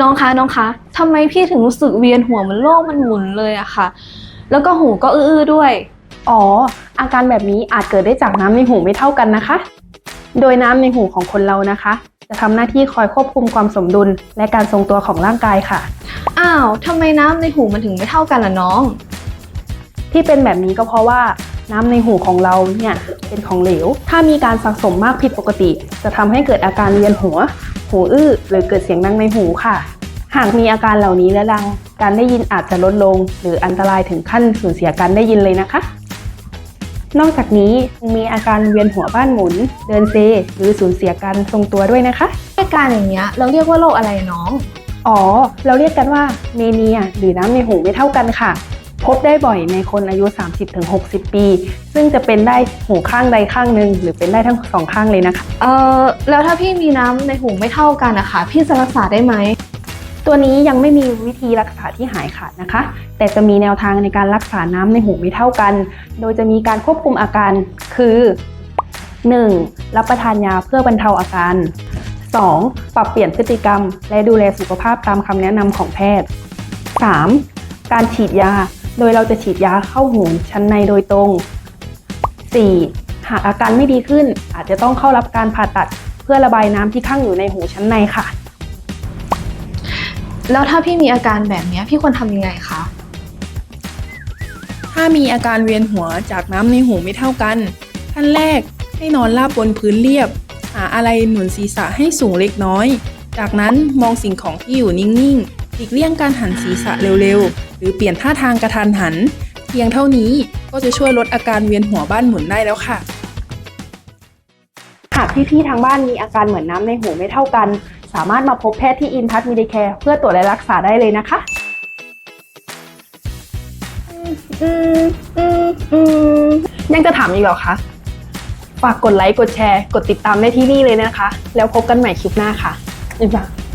น้องคะน้องคะทำไมพี่ถึงรู้สึกเวียนหัวเหมันโลกมันหมุนเลยอะค่ะ แล้วก็หูก็อื้อๆด้วย อ๋อ อาการแบบนี้อาจเกิดได้จากน้ำในหูไม่เท่ากันนะคะ โดยน้ำในหูของคนเรานะคะ จะทำหน้าที่คอยควบคุมความสมดุล และการทรงตัวของร่างกายค่ะ อ้าวทำไมน้ำในหูมันถึงไม่เท่ากันล่ะน้อง ที่เป็นแบบนี้ก็เพราะว่าน้ำในหูของเราเนี่ย เป็นของเหลว ถ้ามีการสะสมมากผิดปกติ จะทำให้เกิดอาการเวียนหัว หูอื้อ หรือเกิดเสียงดังในหูค่ะ หากมีอาการเหล่านี้และรัง การได้ยินอาจจะลดลง หรืออันตรายถึงขั้นสูญเสียการได้ยินเลยนะคะ นอกจากนี้ยังมีอาการเวียนหัวบ้านหมุน เดินเซ หรือสูญเสียการทรงตัวด้วยนะคะ อาการอย่างเงี้ยเราเรียกว่าโรคอะไรน้อง อ๋อ เราเรียกกันว่าเมเนียหรือน้ำในหูไม่เท่ากันค่ะ พบได้บ่อยในคนอายุ 30-60 ปี ซึ่งจะเป็นได้หูข้างใดข้างหนึ่งหรือเป็นได้ทั้งสองข้างเลยนะคะ เอ่อแล้วถ้าพี่มีน้ำในหูไม่เท่ากันนะคะพี่จะรักษาได้ไหม ตัวนี้ยังไม่มีวิธีรักษาที่หายขาดนะคะ แต่จะมีแนวทางในการรักษาน้ำในหูไม่เท่ากัน โดยจะมีการควบคุมอาการคือ 1. รับประทานยาเพื่อบรรเทาอาการ 2. ปรับเปลี่ยนพฤติกรรม และดูแลสุขภาพตามคำแนะนำของแพทย์ 3. การฉีดยา โดยเราจะฉีดยาเข้าหูชั้นในโดยตรง 4. หากอาการไม่ดีขึ้น อาจจะต้องเข้ารับการผ่าตัด เพื่อระบายน้ำที่ข้างอยู่ในหูชั้นในค่ะ แล้วถ้าพี่มีอาการแบบเนี้ยพี่ควรทำยังไงคะ ถ้ามีอาการเวียนหัวจากน้ำในหูไม่เท่ากันขั้นแรกให้นอนราบบนพื้นเรียบ หาอะไรหนุนศีรษะให้สูงเล็กน้อย จากนั้นมองสิ่งของที่อยู่นิ่งๆ หลีกเลี่ยงการหันศีรษะเร็วๆ หรือเปลี่ยนท่าทางกระทันหัน เพียงเท่านี้ก็จะช่วยลดอาการเวียนหัวบ้านหมุนได้แล้วค่ะหากพี่ๆทางบ้านมีอาการเหมือนน้ำในหูไม่เท่ากัน สามารถมาพบแพทย์ที่อินทัศมีเดแคร์เพื่อตรวจและรักษาได้เลยนะคะยังจะถามอีกเหรอคะฝากกดไลค์กดแชร์ กดติดตามได้ที่นี่เลยนะคะ แล้วพบกันใหม่คลิปหน้าค่ะบ๊ายบาย